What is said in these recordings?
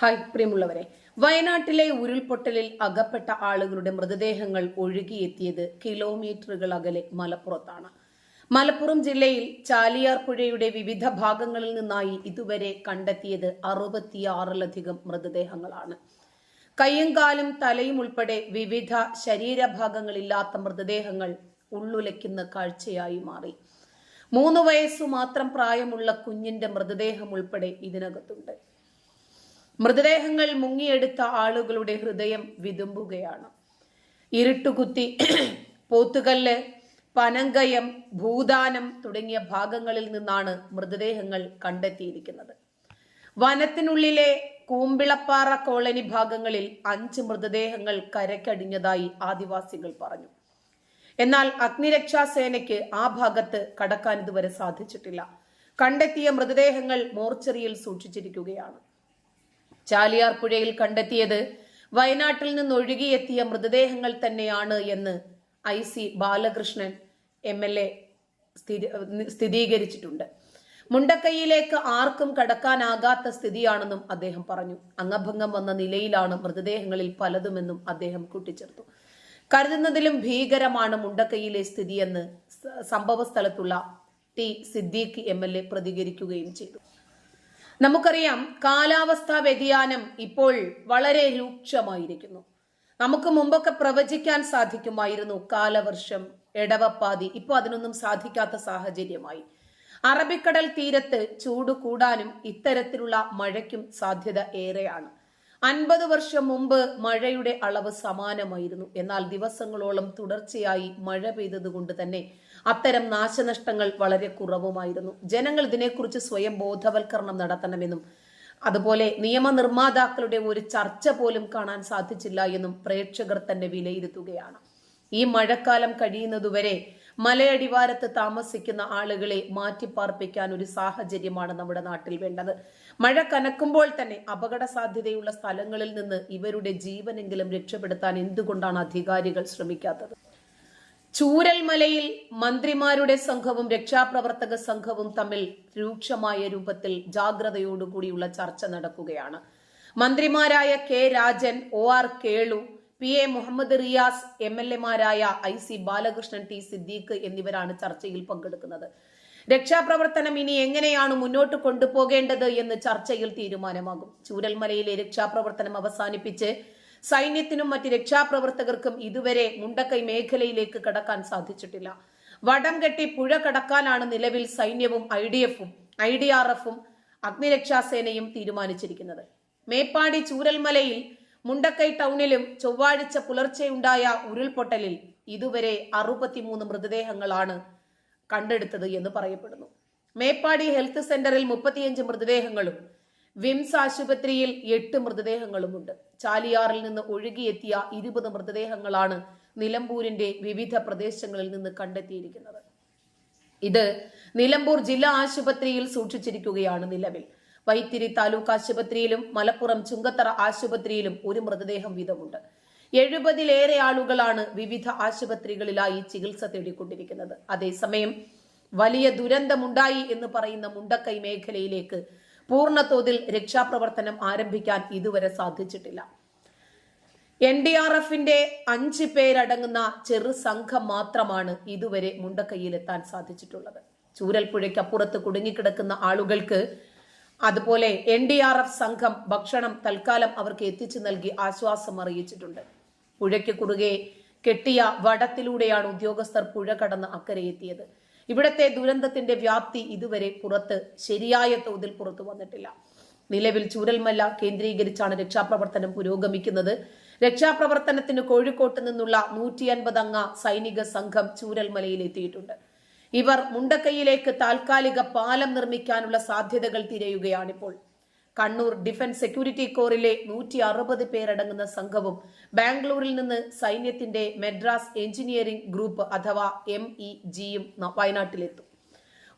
Hi പ്രിയമുള്ളവരെ. വയനാട്ടിലെ ഉരുൾപൊട്ടലിൽ അകപ്പെട്ട ആളുകളുടെ മൃതദേഹങ്ങൾ ഒഴുകിയെത്തിയത് കിലോമീറ്ററുകൾ അകലെ മലപ്പുറത്താണ്. മലപ്പുറം ജില്ലയിൽ ചാലിയാർ പുഴയുടെ വിവിധ ഭാഗങ്ങളിൽ നിന്നായി ഇതുവരെ കണ്ടെത്തിയത് അറുപത്തിയാറിലധികം മൃതദേഹങ്ങളാണ്. കയ്യും കാലും തലയും ഉൾപ്പെടെ വിവിധ ശരീരഭാഗങ്ങളില്ലാത്ത മൃതദേഹങ്ങൾ ഉള്ളുലയ്ക്കുന്ന കാഴ്ചയായി മാറി. മൂന്ന് വയസ്സു മാത്രം പ്രായമുള്ള കുഞ്ഞിന്റെ മൃതദേഹം ഉൾപ്പെടെ ഇതിനകത്തുണ്ട്. മൃതദേഹങ്ങൾ മുങ്ങിയെടുത്ത ആളുകളുടെ ഹൃദയം വിതുമ്പുകയാണ്. ഇരുട്ടുകുത്തി പോത്തുകല്ല് പനങ്കയം ഭൂദാനം തുടങ്ങിയ ഭാഗങ്ങളിൽ നിന്നാണ് മൃതദേഹങ്ങൾ കണ്ടെത്തിയിരിക്കുന്നത്. വനത്തിനുള്ളിലെ കൂമ്പിളപ്പാറ കോളനി ഭാഗങ്ങളിൽ അഞ്ച് മൃതദേഹങ്ങൾ കരക്കടിഞ്ഞതായി ആദിവാസികൾ പറഞ്ഞു. എന്നാൽ അഗ്നിരക്ഷാ സേനയ്ക്ക് ആ ഭാഗത്ത് കടക്കാൻ ഇതുവരെ സാധിച്ചിട്ടില്ല. കണ്ടെത്തിയ മൃതദേഹങ്ങൾ മോർച്ചറിയിൽ സൂക്ഷിച്ചിരിക്കുകയാണ്. ചാലിയാർ പുഴയിൽ കണ്ടെത്തിയത് വയനാട്ടിൽ നിന്ന് ഒഴുകിയെത്തിയ മൃതദേഹങ്ങൾ തന്നെയാണ് എന്ന് I C Balakrishnan M L A സ്ഥിരീകരിച്ചിട്ടുണ്ട്. മുണ്ടക്കൈയിലേക്ക് ആർക്കും കടക്കാനാകാത്ത സ്ഥിതിയാണെന്നും അദ്ദേഹം പറഞ്ഞു. അംഗഭംഗം വന്ന നിലയിലാണ് മൃതദേഹങ്ങളിൽ പലതുമെന്നും അദ്ദേഹം കൂട്ടിച്ചേർത്തു. കരുതുന്നതിലും ഭീകരമാണ് മുണ്ടക്കൈയിലെ സ്ഥിതിയെന്ന് സംഭവ സ്ഥലത്തുള്ള T Siddique M L A പ്രതികരിക്കുകയും ചെയ്തു. നമുക്കറിയാം കാലാവസ്ഥാ വ്യതിയാനം ഇപ്പോൾ വളരെ രൂക്ഷമായിരിക്കുന്നു. നമുക്ക് മുമ്പൊക്കെ പ്രവചിക്കാൻ സാധിക്കുമായിരുന്നു കാലവർഷം എടവപ്പാതി. ഇപ്പൊ അതിനൊന്നും സാധിക്കാത്ത സാഹചര്യമായി. അറബിക്കടൽ തീരത്ത് ചൂട് കൂടാനും ഇത്തരത്തിലുള്ള മഴയ്ക്കും സാധ്യത ഏറെയാണ്. അൻപത് വർഷം മുമ്പ് മഴയുടെ അളവ് സമാനമായിരുന്നു. എന്നാൽ ദിവസങ്ങളോളം തുടർച്ചയായി മഴ പെയ്തതുകൊണ്ട് തന്നെ അത്തരം നാശനഷ്ടങ്ങൾ വളരെ കുറവുമായിരുന്നു. ജനങ്ങൾ ഇതിനെക്കുറിച്ച് സ്വയം ബോധവൽക്കരണം നടത്തണമെന്നും അതുപോലെ നിയമനിർമ്മാതാക്കളുടെ ഒരു ചർച്ച പോലും കാണാൻ സാധിച്ചില്ല എന്നും പ്രേക്ഷകർ തന്നെ വിലയിരുത്തുകയാണ്. ഈ മഴക്കാലം കഴിയുന്നതുവരെ മലയടിവാരത്ത് താമസിക്കുന്ന ആളുകളെ മാറ്റിപ്പാർപ്പിക്കാൻ ഒരു സാഹചര്യമാണ് നമ്മുടെ നാട്ടിൽ വേണ്ടത്. മഴ കനക്കുമ്പോൾ തന്നെ അപകട സാധ്യതയുള്ള സ്ഥലങ്ങളിൽ നിന്ന് ഇവരുടെ ജീവനെങ്കിലും രക്ഷപ്പെടുത്താൻ എന്തുകൊണ്ടാണ് അധികാരികൾ ശ്രമിക്കാത്തത്? ചൂരൽമലയിൽ മന്ത്രിമാരുടെ സംഘവും രക്ഷാപ്രവർത്തക സംഘവും തമ്മിൽ രൂക്ഷമായ രൂപത്തിൽ ജാഗ്രതയോടുകൂടിയുള്ള ചർച്ച നടക്കുകയാണ്. മന്ത്രിമാരായ K Rajan O R Kelu P A Muhammad Riyas M L എമാരായ I C Balakrishnan T Siddique എന്നിവരാണ് ചർച്ചയിൽ പങ്കെടുക്കുന്നത്. രക്ഷാപ്രവർത്തനം ഇനി എങ്ങനെയാണ് മുന്നോട്ട് കൊണ്ടുപോകേണ്ടത് എന്ന് ചർച്ചയിൽ തീരുമാനമാകും. ചൂരൽമലയിലെ രക്ഷാപ്രവർത്തനം അവസാനിപ്പിച്ച് സൈന്യത്തിനും മറ്റ് രക്ഷാപ്രവർത്തകർക്കും ഇതുവരെ മുണ്ടക്കൈ മേഖലയിലേക്ക് കടക്കാൻ സാധിച്ചിട്ടില്ല. വടം കെട്ടി പുഴ കടക്കാനാണ് നിലവിൽ സൈന്യവും ഐ ഡി എഫും ഐ ഡി ആർ എഫും അഗ്നിരക്ഷാസേനയും തീരുമാനിച്ചിരിക്കുന്നത്. മേപ്പാടി ചൂരൽമലയിൽ മുണ്ടക്കൈ ടൗണിലും ചൊവ്വാഴ്ച പുലർച്ചെയുണ്ടായ ഉരുൾപൊട്ടലിൽ ഇതുവരെ അറുപത്തിമൂന്ന് മൃതദേഹങ്ങളാണ് കണ്ടെടുത്തത് എന്ന് പറയപ്പെടുന്നു. മേപ്പാടി ഹെൽത്ത് സെന്ററിൽ മുപ്പത്തിയഞ്ച് മൃതദേഹങ്ങളും വിംസ് ആശുപത്രിയിൽ എട്ട് മൃതദേഹങ്ങളുമുണ്ട്. ചാലിയാറിൽ നിന്ന് ഒഴുകിയെത്തിയ ഇരുപത് മൃതദേഹങ്ങളാണ് നിലമ്പൂരിന്റെ വിവിധ പ്രദേശങ്ങളിൽ നിന്ന് കണ്ടെത്തിയിരിക്കുന്നത്. ഇത് നിലമ്പൂർ ജില്ലാ ആശുപത്രിയിൽ സൂക്ഷിച്ചിരിക്കുകയാണ് നിലവിൽ. വൈത്തിരി താലൂക്ക് ആശുപത്രിയിലും മലപ്പുറം ചുങ്കത്തറ ആശുപത്രിയിലും ഒരു മൃതദേഹം വീതമുണ്ട്. എഴുപതിലേറെ ആളുകളാണ് വിവിധ ആശുപത്രികളിലായി ചികിത്സ തേടിക്കൊണ്ടിരിക്കുന്നത്. അതേസമയം വലിയ ദുരന്തമുണ്ടായി എന്ന് പറയുന്ന മുണ്ടക്കൈ മേഖലയിലേക്ക് പൂർണ തോതിൽ രക്ഷാപ്രവർത്തനം ആരംഭിക്കാൻ ഇതുവരെ സാധിച്ചിട്ടില്ല. എൻ ഡി ആർ എഫിന്റെ അഞ്ച് പേരടങ്ങുന്ന ചെറു സംഘം മാത്രമാണ് ഇതുവരെ മുണ്ടക്കൈയിൽ എത്താൻ സാധിച്ചിട്ടുള്ളത്. ചൂരൽപ്പുഴയ്ക്കപ്പുറത്ത് കുടുങ്ങിക്കിടക്കുന്ന ആളുകൾക്ക് അതുപോലെ എൻ ഡി ആർ എഫ് സംഘം ഭക്ഷണം തൽക്കാലം അവർക്ക് എത്തിച്ചു നൽകി ആശ്വാസം അറിയിച്ചിട്ടുണ്ട്. പുഴയ്ക്ക് കുറുകെ കെട്ടിയ വടത്തിലൂടെയാണ് ഉദ്യോഗസ്ഥർ പുഴ കടന്ന് അക്കരെ എത്തിയത്. ഇവിടത്തെ ദുരന്തത്തിന്റെ വ്യാപ്തി ഇതുവരെ പുറത്ത് ശരിയായ തോതിൽ പുറത്തു വന്നിട്ടില്ല. നിലവിൽ ചൂരൽമല്ല കേന്ദ്രീകരിച്ചാണ് രക്ഷാപ്രവർത്തനം പുരോഗമിക്കുന്നത്. രക്ഷാപ്രവർത്തനത്തിന് കോഴിക്കോട്ട് നിന്നുള്ള നൂറ്റി അൻപത് അംഗ സൈനിക സംഘം ചൂരൽമലയിൽ എത്തിയിട്ടുണ്ട്. ഇവർ മുണ്ടക്കൈയിലേക്ക് താൽക്കാലിക പാലം നിർമ്മിക്കാനുള്ള സാധ്യതകൾ തിരയുകയാണിപ്പോൾ. കണ്ണൂർ ഡിഫൻസ് സെക്യൂരിറ്റി കോറിലെ നൂറ്റി അറുപത് പേരടങ്ങുന്ന സംഘവും ബാംഗ്ലൂരിൽ നിന്ന് സൈന്യത്തിന്റെ മെഡ്രാസ് എഞ്ചിനീയറിംഗ് ഗ്രൂപ്പ് അഥവാ എം ഇ ജിയും വയനാട്ടിലെത്തും.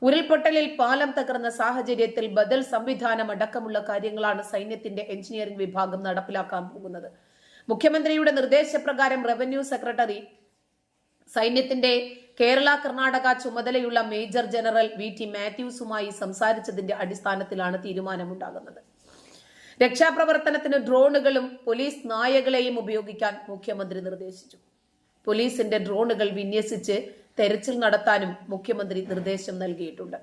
ഉരുൾപൊട്ടലിൽ പാലം തകർന്ന സാഹചര്യത്തിൽ ബദൽ സംവിധാനം അടക്കമുള്ള കാര്യങ്ങളാണ് സൈന്യത്തിന്റെ എഞ്ചിനീയറിംഗ് വിഭാഗം നടപ്പിലാക്കാൻ പോകുന്നത്. മുഖ്യമന്ത്രിയുടെ നിർദ്ദേശപ്രകാരം റവന്യൂ സെക്രട്ടറി സൈന്യത്തിന്റെ കേരള കർണാടക ചുമതലയുള്ള മേജർ ജനറൽ വി ടി മാത്യൂസുമായി സംസാരിച്ചതിന്റെ അടിസ്ഥാനത്തിലാണ് തീരുമാനമുണ്ടാകുന്നത്. രക്ഷാപ്രവർത്തനത്തിന് ഡ്രോണുകളും പോലീസ് നായകളെയും ഉപയോഗിക്കാൻ മുഖ്യമന്ത്രി നിർദ്ദേശിച്ചു. പോലീസിന്റെ ഡ്രോണുകൾ വിന്യസിച്ച് തെരച്ചിൽ നടത്താനും മുഖ്യമന്ത്രി നിർദ്ദേശം നൽകിയിട്ടുണ്ട്.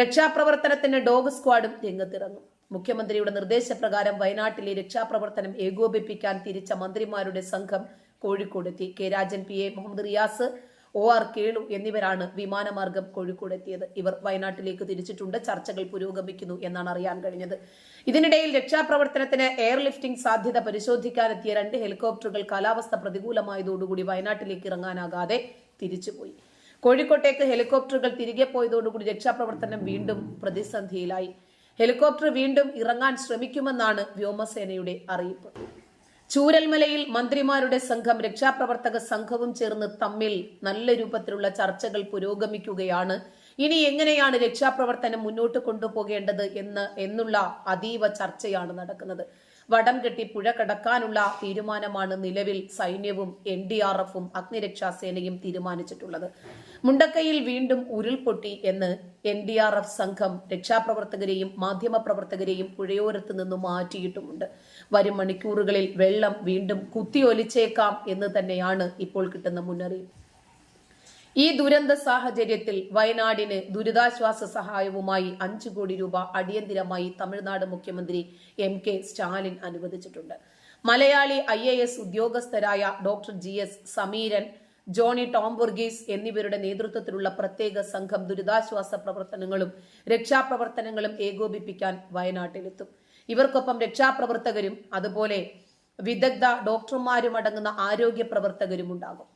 രക്ഷാപ്രവർത്തനത്തിന് ഡോഗ് സ്ക്വാഡും രംഗത്തിറങ്ങും. മുഖ്യമന്ത്രിയുടെ നിർദ്ദേശപ്രകാരം വയനാട്ടിലെ രക്ഷാപ്രവർത്തനം ഏകോപിപ്പിക്കാൻ തിരിച്ച മന്ത്രിമാരുടെ സംഘം കോഴിക്കോടെത്തി. K Rajan P A Muhammad Riyas O R Kelu എന്നിവരാണ് വിമാനമാർഗം കോഴിക്കോടെത്തിയത് ഇവർ വയനാട്ടിലേക്ക് തിരിച്ചിട്ടുണ്ട്. ചർച്ചകൾ പുരോഗമിക്കുന്നു എന്നാണ് അറിയാൻ കഴിഞ്ഞത്. ഇതിനിടയിൽ രക്ഷാപ്രവർത്തനത്തിന് എയർലിഫ്റ്റിംഗ് സാധ്യത പരിശോധിക്കാനെത്തിയ രണ്ട് ഹെലികോപ്റ്ററുകൾ കാലാവസ്ഥ പ്രതികൂലമായതോടുകൂടി വയനാട്ടിലേക്ക് ഇറങ്ങാനാകാതെ തിരിച്ചുപോയി. കോഴിക്കോട്ടേക്ക് ഹെലികോപ്റ്ററുകൾ തിരികെ പോയതോടുകൂടി രക്ഷാപ്രവർത്തനം വീണ്ടും പ്രതിസന്ധിയിലായി. ഹെലികോപ്റ്റർ വീണ്ടും ഇറങ്ങാൻ ശ്രമിക്കുമെന്നാണ് വ്യോമസേനയുടെ അറിയിപ്പ്. ചൂരൽമലയിൽ മന്ത്രിമാരുടെ സംഘം രക്ഷാപ്രവർത്തക സംഘവും ചേർന്ന് തമ്മിൽ നല്ല രൂപത്തിലുള്ള ചർച്ചകൾ പുരോഗമിക്കുകയാണ്. ഇനി എങ്ങനെയാണ് രക്ഷാപ്രവർത്തനം മുന്നോട്ട് കൊണ്ടുപോകേണ്ടത് എന്ന് എന്നുള്ള അതീവ ചർച്ചയാണ് നടക്കുന്നത്. വടം കെട്ടി പുഴ കടക്കാനുള്ള തീരുമാനമാണ് നിലവിൽ സൈന്യവും എൻ ഡി ആർ എഫും അഗ്നിരക്ഷാസേനയും തീരുമാനിച്ചിട്ടുള്ളത്. മുണ്ടക്കയിൽ വീണ്ടും ഉരുൾപൊട്ടി എന്ന് എൻ ഡി ആർ എഫ് സംഘം രക്ഷാപ്രവർത്തകരെയും മാധ്യമപ്രവർത്തകരെയും പുഴയോരത്ത് നിന്നും മാറ്റിയിട്ടുമുണ്ട്. വരും മണിക്കൂറുകളിൽ വെള്ളം വീണ്ടും കുത്തിയൊലിച്ചേക്കാം എന്ന് തന്നെയാണ് ഇപ്പോൾ കിട്ടുന്ന മുന്നറിയിപ്പ്. ഈ ദുരന്ത സാഹചര്യത്തിൽ വയനാടിന് ദുരിതാശ്വാസ സഹായവുമായി അഞ്ചു കോടി രൂപ അടിയന്തിരമായി തമിഴ്നാട് മുഖ്യമന്ത്രി എം കെ സ്റ്റാലിൻ അനുവദിച്ചിട്ടുണ്ട്. Malayali I A S ഉദ്യോഗസ്ഥരായ doctor G S Sameeran Johny Tom Varghese എന്നിവരുടെ നേതൃത്വത്തിലുള്ള പ്രത്യേക സംഘം ദുരിതാശ്വാസ പ്രവർത്തനങ്ങളും രക്ഷാപ്രവർത്തനങ്ങളും ഏകോപിപ്പിക്കാൻ വയനാട്ടിലെത്തും. ഇവർക്കൊപ്പം രക്ഷാപ്രവർത്തകരും അതുപോലെ വിദഗ്ധ ഡോക്ടർമാരും അടങ്ങുന്ന ആരോഗ്യ പ്രവർത്തകരും ഉണ്ടാകും.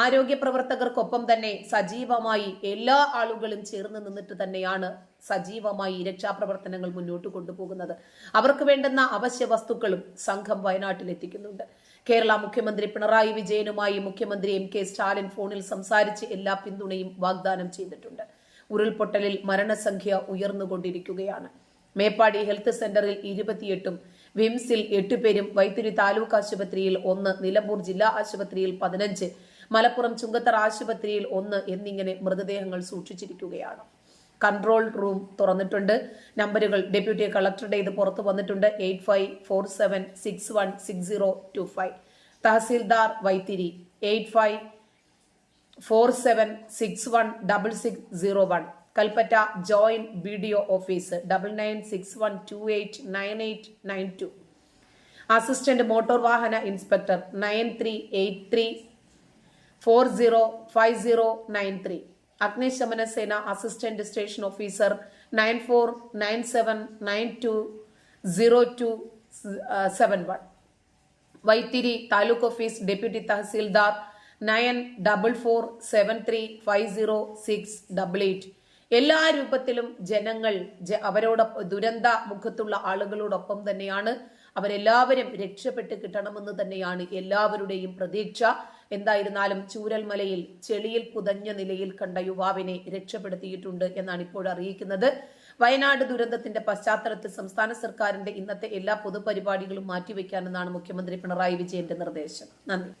ആരോഗ്യ പ്രവർത്തകർക്കൊപ്പം തന്നെ സജീവമായി എല്ലാ ആളുകളും ചേർന്ന് നിന്നിട്ട് തന്നെയാണ് സജീവമായി രക്ഷാപ്രവർത്തനങ്ങൾ മുന്നോട്ട് കൊണ്ടുപോകുന്നത്. അവർക്ക് വേണ്ടുന്ന അവശ്യ വസ്തുക്കളും സംഘം വയനാട്ടിൽ എത്തിക്കുന്നുണ്ട്. കേരള മുഖ്യമന്ത്രി പിണറായി വിജയനുമായി മുഖ്യമന്ത്രി എം കെ സ്റ്റാലിൻ ഫോണിൽ സംസാരിച്ച് എല്ലാ പിന്തുണയും വാഗ്ദാനം ചെയ്തിട്ടുണ്ട്. ഉരുൾപൊട്ടലിൽ മരണസംഖ്യ ഉയർന്നുകൊണ്ടിരിക്കുകയാണ്. മേപ്പാടി ഹെൽത്ത് സെന്ററിൽ ഇരുപത്തിയെട്ടും വിംസിൽ എട്ടുപേരും വൈത്തിരി താലൂക്ക് ആശുപത്രിയിൽ ഒന്ന് നിലമ്പൂർ ജില്ലാ ആശുപത്രിയിൽ പതിനഞ്ച് മലപ്പുറം ചുങ്കത്തറ ആശുപത്രിയിൽ ഒന്ന് എന്നിങ്ങനെ മൃതദേഹങ്ങൾ സൂക്ഷിച്ചിരിക്കുകയാണ്. കൺട്രോൾ റൂം തുറന്നിട്ടുണ്ട്. നമ്പറുകൾ ഡെപ്യൂട്ടി കളക്ടറുടെ ഇത് പുറത്തു വന്നിട്ടുണ്ട്. Eight five four seven six one six zero two five. Tahsildar Vythiri eight five four seven six one double six zero one. Kalpetta joint B D O office double nine six one two eight nine eight nine two. Assistant motor വാഹന inspector nine three eight three four zero five zero nine three അഗ്നിശമന സേന assistant station officer nine four nine seven nine two zero two seven one Vythiri taluk office deputy tahsildar nine double four seven three five zero six double eight എല്ലാ രൂപത്തിലും ജനങ്ങൾ അവരോടൊപ്പം ദുരന്ത മുഖത്തുള്ള ആളുകളോടൊപ്പം തന്നെയാണ്. അവരെല്ലാവരും രക്ഷപ്പെട്ട് കിട്ടണമെന്ന് തന്നെയാണ് എല്ലാവരുടെയും പ്രതീക്ഷ. എന്തായിരുന്നാലും ചൂരൽമലയിൽ ചെളിയിൽ പുതഞ്ഞ നിലയിൽ കണ്ട യുവാവിനെ രക്ഷപ്പെടുത്തിയിട്ടുണ്ട് എന്നാണ് ഇപ്പോൾ അറിയിക്കുന്നത്. വയനാട് ദുരന്തത്തിന്റെ പശ്ചാത്തലത്തിൽ സംസ്ഥാന സർക്കാരിന്റെ ഇന്നത്തെ എല്ലാ പൊതുപരിപാടികളും മാറ്റിവെക്കാനെന്നാണ് മുഖ്യമന്ത്രി പിണറായി വിജയന്റെ നിർദ്ദേശം. നന്ദി.